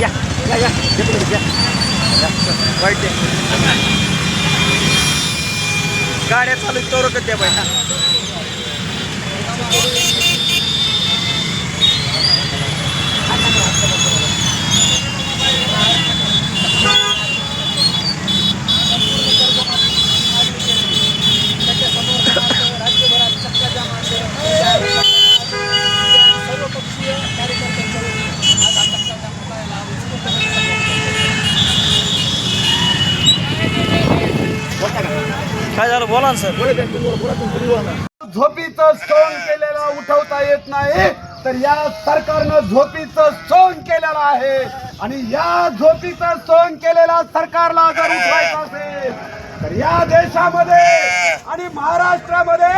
या या या. या. वाईट गाड्या चालू चोरकच द्या बाई काय झालं? बोला ना सर. झोपीचं सोंग केलेला उठवता येत नाही. तर या सरकारनं झोपीचं सोंग केलेलं आहे. आणि या झोपीचं सोंग केलेला सरकारला जर उठवायचं असेल तर या देशामध्ये आणि महाराष्ट्रामध्ये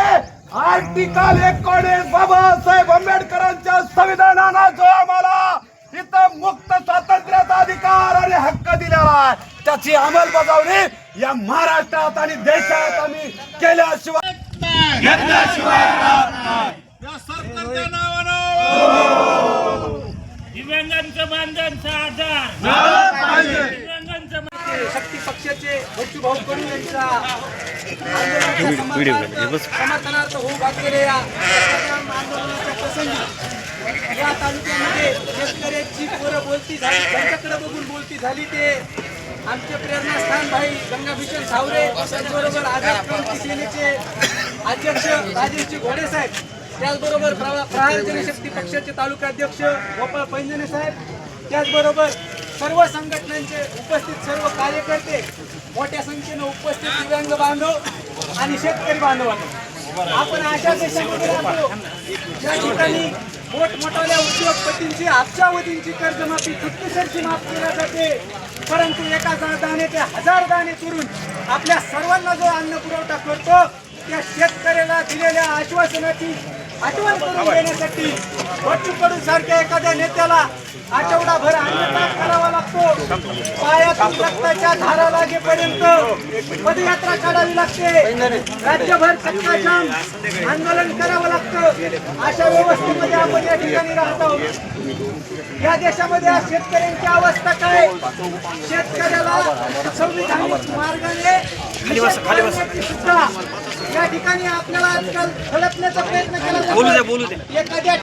आर्टिकल एकोणीस बाबासाहेब आंबेडकरांच्या संविधानानं जो आम्हाला इथं मुक्त स्वातंत्र्याचा अधिकार आणि हक्क दिलेला आहे त्याची अंमलबजावणी या महाराष्ट्रात आणि देशात आम्ही केल्याशिवाय या सरकारच्या नावानं दिव्यांगांचं मानधनचा आधार दिव्यांगांचं शक्ती पक्षाचे बच्चूभाऊ कडू यांच्या समर्थनार्थ होऊ घातलेल्या या आंदोलनाच्या प्रसंगी. या तालुक्यामध्ये शेतकऱ्यांची पोरं बोलती झाली त्यांच्याकडे बघून बोलती झाली ते. आमचे प्रेरणास्थान भाई गंगाभूषण सावरे त्याचबरोबर आझाद क्रांती सेनेचे अध्यक्ष राजेशजी घोडे साहेब त्याचबरोबर प्रवा- प्रहार जनशक्ती पक्षाचे तालुकाध्यक्ष गोपाळ पैंजणे साहेब त्याचबरोबर सर्व संघटनांचे उपस्थित सर्व कार्यकर्ते मोठ्या संख्येनं उपस्थित दिव्यांग बांधव आणि शेतकरी बांधवांना. आपण अशा देशामध्ये या ज्या ठिकाणी मोठमोठ्या उद्योगपतींची अब्जावधींची कर्जमाफी कितकीसरची माफ केल्या जाते. परंतु एका दाणे ते हजार दाणे करून आपल्या सर्वांना जो अन्न पुरवठा करतो त्या शेतकऱ्याला दिलेल्या आश्वासनाची आठवण करून देण्यासाठी बच्चू कडू सारख्या एखाद्या नेत्याला आठवडाभर अन्नदान करावा लागतो. पायातून रक्ताच्या धारा लागेपर्यंत पदयात्रा काढावी लागते. राज्यभर सत्ताजाम आंदोलन करावं लागतं. अशा व्यवस्थेमध्ये आपण या ठिकाणी राहत आहोत. या देशामध्ये आज शेतकऱ्यांची अवस्था काय? शेतकऱ्याला संविधानिक मार्गाने सुद्धा ठिकाणी आपल्याला आजकाल हडपण्याचा प्रयत्न केला जातो एखाद्या